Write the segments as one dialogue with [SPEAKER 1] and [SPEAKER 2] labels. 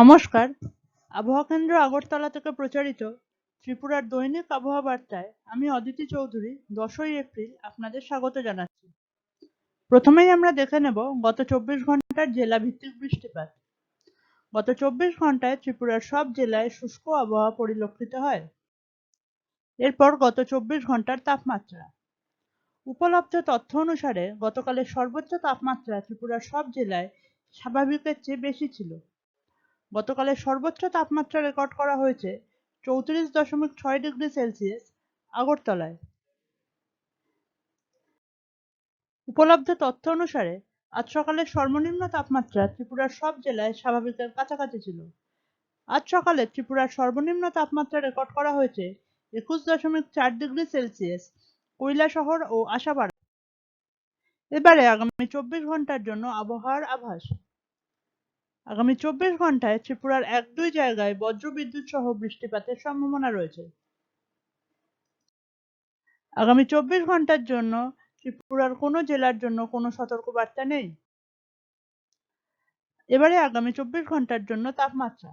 [SPEAKER 1] নমস্কার। আবহাওয়া কেন্দ্র আগরতলা থেকে প্রচারিত ত্রিপুরার দৈনিক আবহাওয়া বার্তায় আমি অদিতি চৌধুরী, দশই এপ্রিল আপনাদের স্বাগত জানাচ্ছি। প্রথমেই আমরা দেখে নেব গত চব্বিশ ঘণ্টার জেলা ভিত্তিক বৃষ্টিপাত। গত চব্বিশ ঘন্টায় ত্রিপুরার সব জেলায় শুষ্ক আবহাওয়া পরিলক্ষিত হয়। এরপর গত চব্বিশ ঘণ্টার তাপমাত্রা। উপলব্ধ তথ্য অনুসারে গতকালের সর্বোচ্চ তাপমাত্রা ত্রিপুরার সব জেলায় স্বাভাবিকের চেয়ে বেশি ছিল। গতকালের সর্বোচ্চ তাপমাত্রা রেকর্ড করা হয়েছে চৌত্রিশ দশমিক ছয় ডিগ্রি সেলসিয়াস আগরতলায়। উপলব্ধ তথ্য অনুসারে, আজ সকালের সর্বনিম্ন তাপমাত্রা ত্রিপুরার সব জেলায় স্বাভাবিকের কাছাকাছি ছিল। আজ সকালে ত্রিপুরার সর্বনিম্ন তাপমাত্রা রেকর্ড করা হয়েছে একুশ দশমিক চার ডিগ্রি সেলসিয়াস কৈলাসহর ও আশাপাড়া। এবারে আগামী চব্বিশ ঘণ্টার জন্য আবহাওয়ার আভাস। আগামী চব্বিশ ঘন্টায় ত্রিপুরার এক দুই জায়গায় বজ্রবিদ্যুৎ সহ বৃষ্টিপাতের সম্ভাবনা রয়েছে। আগামী চব্বিশ ঘণ্টার জন্য ত্রিপুরার কোনো জেলার জন্য কোনো সতর্কবার্তা নেই। এবারে আগামী চব্বিশ ঘণ্টার জন্য তাপমাত্রা।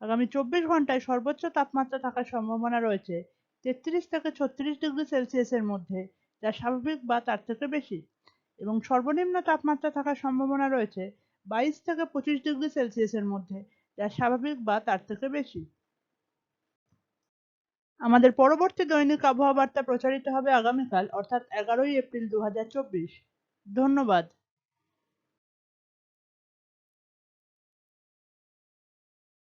[SPEAKER 1] আগামী চব্বিশ ঘন্টায় সর্বোচ্চ তাপমাত্রা থাকার সম্ভাবনা রয়েছে তেত্রিশ থেকে ছত্রিশ ডিগ্রি সেলসিয়াসের মধ্যে, যা স্বাভাবিক বা তার থেকে বেশি। এবং সর্বনিম্ন তাপমাত্রা থাকার সম্ভাবনা রয়েছে বাইশ থেকে পঁচিশ ডিগ্রি সেলসিয়াসের মধ্যে, যা স্বাভাবিক বা তার থেকে বেশি। আমাদের পরবর্তী দৈনিক আবহাওয়া বার্তা প্রচারিত হবে আগামীকাল, অর্থাৎ এগারোই এপ্রিল দু হাজার চব্বিশ। ধন্যবাদ।